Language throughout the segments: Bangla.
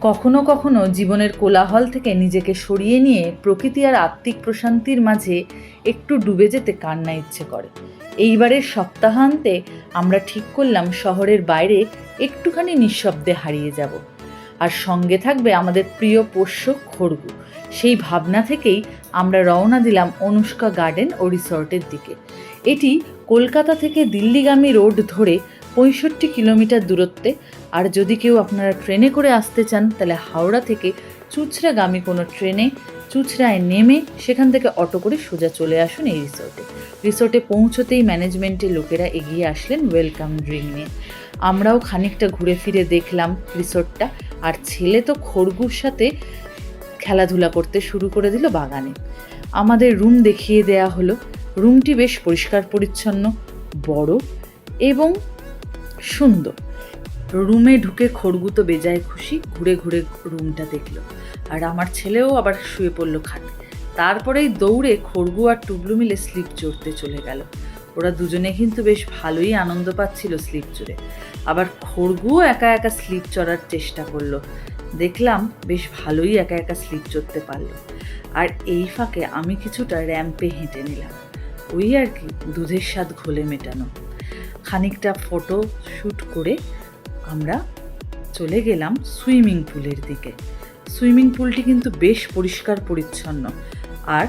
কখনো কখনো জীবনের কোলাহল থেকে নিজেকে সরিয়ে নিয়ে প্রকৃতি আর আত্মিক প্রশান্তির মাঝে একটু ডুবে যেতে কার না ইচ্ছে করে। এইবারের সপ্তাহান্তে আমরা ঠিক করলাম শহরের বাইরে একটুখানি নিঃশব্দে হারিয়ে যাব। আর সঙ্গে থাকবে আমাদের প্রিয় পোষ্য খড়গু। সেই ভাবনা থেকেই আমরা রওনা দিলাম অনুষ্কা গার্ডেন ও রিসর্টের দিকে। এটি কলকাতা থেকে দিল্লিগামী রোড ধরে পঁয়ষট্টি কিলোমিটার দূরত্বে। আর যদি কেউ আপনারা ট্রেনে করে আসতে চান, তাহলে হাওড়া থেকে চুচড়াগামী কোনো ট্রেনে চুচড়ায় নেমে সেখান থেকে অটো করে সোজা চলে আসুন এই রিসোর্টে। রিসোর্টে পৌঁছতেই ম্যানেজমেন্টের লোকেরা এগিয়ে আসলেন ওয়েলকাম ড্রিঙ্ক নিয়ে। আমরাও খানিকটা ঘুরে ফিরে দেখলাম রিসোর্টটা, আর ছেলে তো খড়গুর সাথে খেলাধুলা করতে শুরু করে দিল বাগানে। আমাদের রুম দেখিয়ে দেয়া হলো। রুমটি বেশ পরিষ্কার পরিচ্ছন্ন, বড় এবং সুন্দর। রুমে ঢুকে খড়গু তো বেজায় খুশি ঘুরে ঘুরে রুমটা দেখল। আর আমার ছেলেও আবার শুয়ে পড়ল খাটে। তারপরেই দৌড়ে খড়গু আর টুবলু মিলে স্লিপ চড়তে চলে গেল। ওরা দুজনে কিন্তু বেশ ভালোই আনন্দ পাচ্ছিল স্লিপ চড়ে। আবার খড়গুও একা একা স্লিপ চড়ার চেষ্টা করল। দেখলাম বেশ ভালোই একা একা স্লিপ চড়তে পারল। আর এই ফাঁকে আমি কিছুটা র্যাম্পে হেঁটে নিলাম। ওই আর কি, দুধের স্বাদ ঘোলে মেটানো। খানিকটা ফটো শ্যুট করে আমরা চলে গেলাম সুইমিং পুলের দিকে। সুইমিং পুলটি কিন্তু বেশ পরিষ্কার পরিচ্ছন্ন আর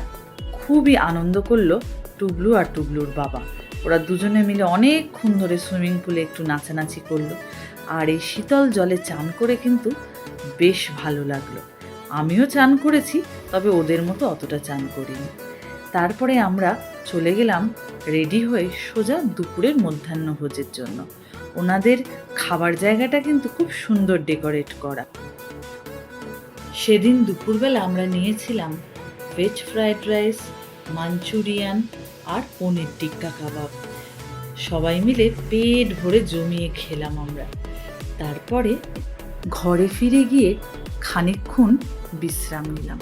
খুবই আনন্দ করল টুবলু আর টুবলুর বাবা। ওরা দুজনে মিলে অনেকক্ষণ ধরে সুইমিং পুলে একটু নাচানাচি করল আর এই শীতল জলে চান করে কিন্তু বেশ ভালো লাগল। আমিও চান করেছি, তবে ওদের মতো অতটা চান করিনি। তারপরে আমরা চলে গেলাম রেডি হয়ে সোজা দুপুরের মধ্যাহ্নভোজের জন্য। ওনাদের খাবার জায়গাটা কিন্তু খুব সুন্দর ডেকোরেট করা। সেদিন দুপুরবেলা আমরা নিয়েছিলাম ভেজ ফ্রাইড রাইস, মাঞ্চুরিয়ান আর পনির টিক্কা কাবাব। সবাই মিলে পেট ভরে জমিয়ে খেলাম আমরা। তারপরে ঘরে ফিরে গিয়ে খানিকক্ষণ বিশ্রাম নিলাম।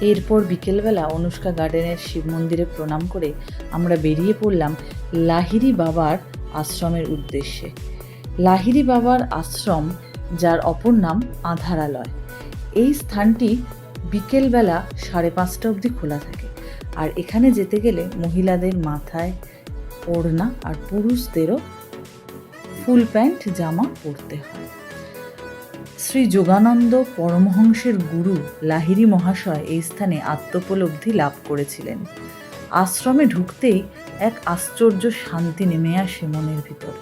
এরপর বিকেলবেলা অনুষ্কা গার্ডেনের শিব মন্দিরে প্রণাম করে আমরা বেরিয়ে পড়লাম লাহিরি বাবার আশ্রমের উদ্দেশ্যে। লাহিরি বাবার আশ্রম, যার অপর নাম আধারালয়। এই স্থানটি বিকেলবেলা সাড়ে পাঁচটা অবধি খোলা থাকে। আর এখানে যেতে গেলে মহিলাদের মাথায় ওড়না আর পুরুষদেরও ফুল প্যান্ট, জামা পরতে হয়। শ্রী যোগানন্দ পরমহংসের গুরু লাহিরি মহাশয় এই স্থানে আত্মোপলব্ধি লাভ করেছিলেন। আশ্রমে ঢুকতেই এক আশ্চর্য শান্তি নেমে আসে মনের ভিতর।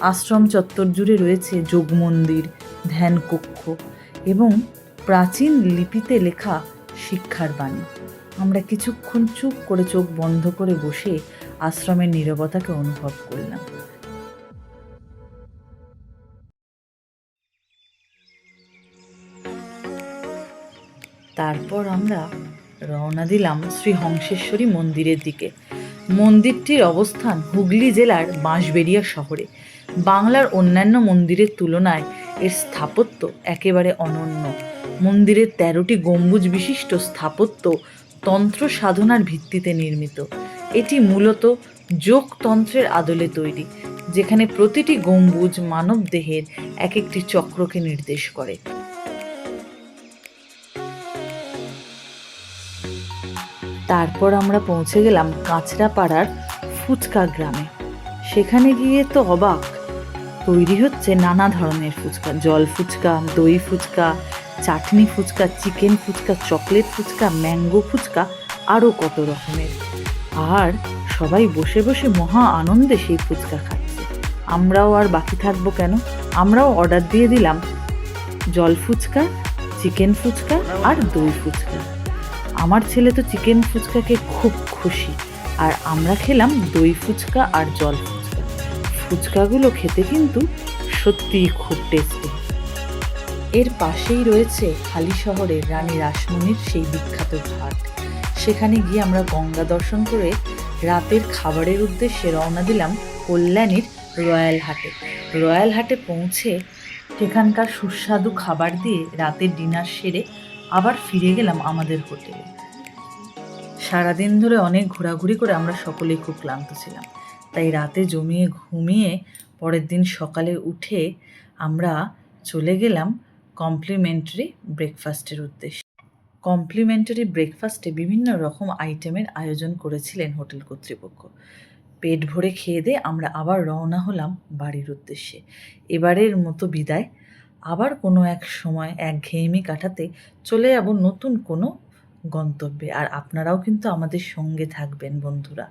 আশ্রম চত্বর জুড়ে রয়েছে যোগ মন্দির ধ্যান কক্ষ এবং প্রাচীন লিপিতে লেখা শিক্ষার বাণী। আমরা কিছুক্ষণ চুপ করে চোখ বন্ধ করে বসে আশ্রমের নীরবতাকে অনুভব করলাম। তারপর আমরা রওনা দিলাম শ্রী হংসেশ্বরী মন্দিরের দিকে। মন্দিরটির অবস্থান হুগলি জেলার বাঁশবেড়িয়া শহরে। বাংলার অন্যান্য মন্দিরের তুলনায় এর স্থাপত্য একেবারে অনন্য। মন্দিরের তেরোটি গম্বুজ বিশিষ্ট স্থাপত্য তন্ত্র সাধনার ভিত্তিতে নির্মিত। এটি মূলত যোগতন্ত্রের আদলে তৈরি, যেখানে প্রতিটি গম্বুজ মানব দেহের এক একটি চক্রকে নির্দেশ করে। তারপর আমরা পৌঁছে গেলাম কাঁচরাপাড়ার ফুচকা গ্রামে। সেখানে গিয়ে তো অবাক। তৈরি হচ্ছে নানা ধরনের ফুচকা, জল ফুচকা, দই phuchka, chutney phuchka, chicken phuchka, chocolate phuchka, mango phuchka, আরও কত রকমের। আর সবাই বসে বসে মহা আনন্দে সেই ফুচকা খাচ্ছে। আমরাও আর বাকি থাকব কেন? আমরাও অর্ডার দিয়ে দিলাম জল ফুচকা, চিকেন ফুচকা আর দই ফুচকা। আমার ছেলে তো চিকেন ফুচকাকে খুব খুশি। আর আমরা খেলাম দই ফুচকা আর জল ফুচকা। ফুচকাগুলো খেতে কিন্তু সত্যিই খুব টেস্টি এর পাশেই রয়েছে হালি শহরের রানী রাসমণির সেই বিখ্যাত ঘাট। সেখানে গিয়ে আমরা গঙ্গা দর্শন করে রাতের খাবারের উদ্দেশ্যে রওনা দিলাম কল্যাণীর রয়্যাল হাটে। রয়্যাল হাটে পৌঁছে সেখানকার সুস্বাদু খাবার দিয়ে রাতের ডিনার সেরে আবার ফিরে গেলাম আমাদের হোটেলে। সারাদিন ধরে অনেক ঘোরাঘুরি করে আমরা সকলেই খুব ক্লান্ত ছিলাম। তাই রাতে জমিয়ে ঘুমিয়ে পরের দিন সকালে উঠে আমরা চলে গেলাম কমপ্লিমেন্টারি ব্রেকফাস্টের উদ্দেশ্যে। কমপ্লিমেন্টারি ব্রেকফাস্টে বিভিন্ন রকম আইটেমের আয়োজন করেছিলেন হোটেল কর্তৃপক্ষ। পেট ভরে খেয়ে দিয়ে আমরা আবার রওনা হলাম বাড়ির উদ্দেশ্যে। এবারের মতো বিদায় আবার কোনো এক সময় এক ঘেয়েমি কাটাতে চলে যাব নতুন কোনো গন্তব্যে। আর আপনারাও কিন্তু আমাদের সঙ্গে থাকবেন, বন্ধুরা।